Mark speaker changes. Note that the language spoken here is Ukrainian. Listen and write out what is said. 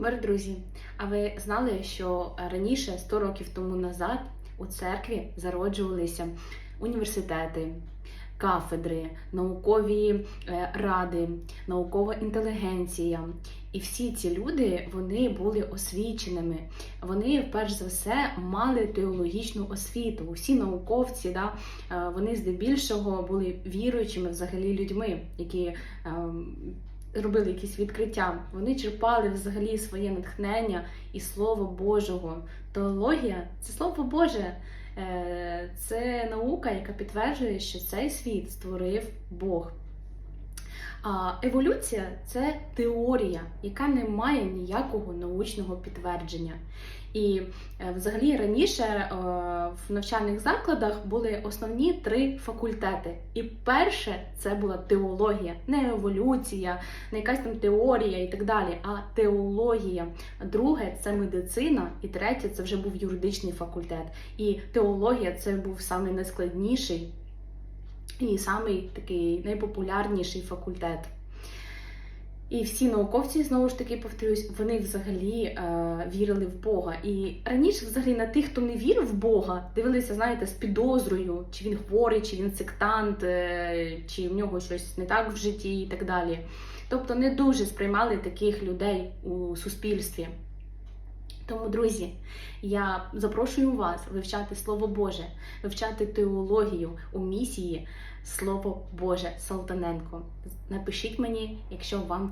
Speaker 1: Мир, друзі! А ви знали, що раніше, 100 років тому назад, у церкві зароджувалися університети, кафедри, наукові е, ради, наукова інтелігенція. І всі ці люди вони були освіченими. Вони, перш за все, мали теологічну освіту. Усі науковці, да, е, вони здебільшого були віруючими взагалі людьми, які ем, робили якісь відкриття. Вони черпали взагалі своє натхнення і Слово Божого. Теологія це Слово Боже. Е, Це наука, яка підтверджує, що цей світ створив Бог. А еволюція це теорія, яка не має ніякого научного підтвердження. І е, взагалі раніше е, в навчальних закладах були основні три факультети. І перше це була теологія, не еволюція, не якась там теорія і так далі, а теологія. Друге це медицина, і третє це вже був юридичний факультет. І теологія це був найскладніший і самий такий найпопулярніший факультет. І всі науковці, знову ж таки, повторюсь, вони взагалі е, вірили в Бога. І раніше, взагалі, на тих, хто не вірив в Бога, дивилися, знаєте, з підозрою, чи він хворий, чи він сектант, е, чи в нього щось не так в житті і так далі. Тобто не дуже сприймали таких людей у суспільстві. Тому, друзі, я запрошую вас вивчати Слово Боже, вивчати теологію у місії Слово Боже Салтаненко. Напишіть мені, якщо вам